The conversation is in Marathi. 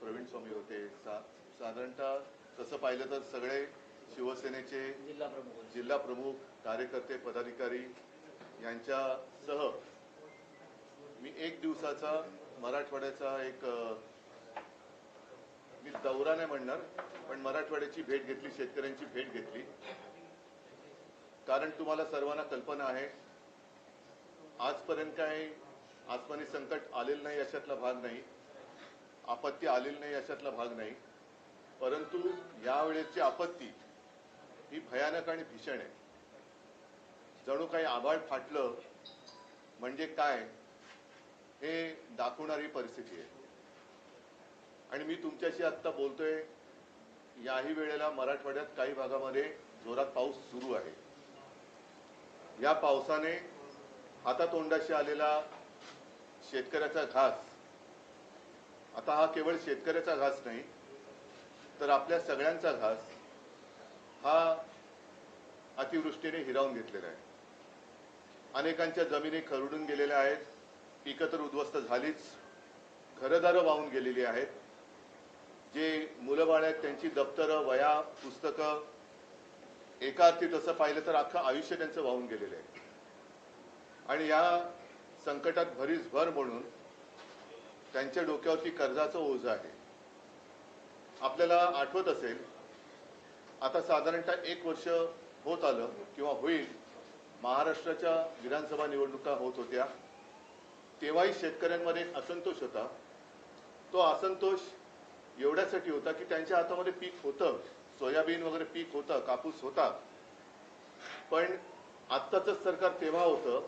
प्रवीण स्वामी होते. सा साधारणतः तसं पाहिलं तर सगळे शिवसेनेचे जिल्हा प्रमुख जिल्हा प्रमुख कार्यकर्ते पदाधिकारी यांच्यासह मी एक दिवसाचा मराठवाड्याचा एक मी दौरा नाही म्हणणार पण मराठवाड्याची भेट घेतली शेतकऱ्यांची भेट घेतली. कारण तुम्हाला सर्वांना कल्पना आहे आजपर्यंत काही आसमानी संकट आलेलं नाही अशातला भाग नाही. आपत्ती आलेली नाही याच्यातला भाग नाही. परंतु यावेळेची आपत्ती ही भयानक आणि भीषण आहे. जणू काही आभाळ फाटलं म्हणजे काय हे दाखवणारी परिस्थिती आहे. आणि मी तुमच्याशी आत्ता बोलतोय याही वेळेला मराठवाड्यात काही भागामध्ये जोरात पाऊस सुरू आहे. या पावसाने हातातोंडाशी आलेला शेतकऱ्याचा घास आता हा केवळ शेतकऱ्याचा घास नाही तर आपल्या सगळ्यांचा घास हा अतिवृष्टीने हिरावून घेतलेला आहे. अनेकांच्या जमिनी खरडून गेलेल्या आहेत पिकं तर उद्ध्वस्त झालीच घरदारं वाहून गेलेली आहेत. जे मुलंबाळ आहेत त्यांची दप्तरं वया पुस्तकं एका अर्थी तसं पाहिलं तर अख्खं आयुष्य त्यांचं वाहून गेलेलं आहे. आणि या संकटात भरीस भर म्हणून त्यांच्या डोक्यावरती कर्जाचं ओझं आहे. आपल्याला आठवत असेल आता साधारणतः एक वर्ष होत आलं किंवा होईल महाराष्ट्राच्या विधानसभा निवडणुका होत होत्या. तेव्हाही शेतकऱ्यांमध्ये एक असंतोष होता. तो असंतोष एवढ्यासाठी होता की त्यांच्या हातामध्ये पीक होतं. सोयाबीन वगैरे पीक होतं कापूस होता. पण आत्ताचं सरकार तेव्हा होतं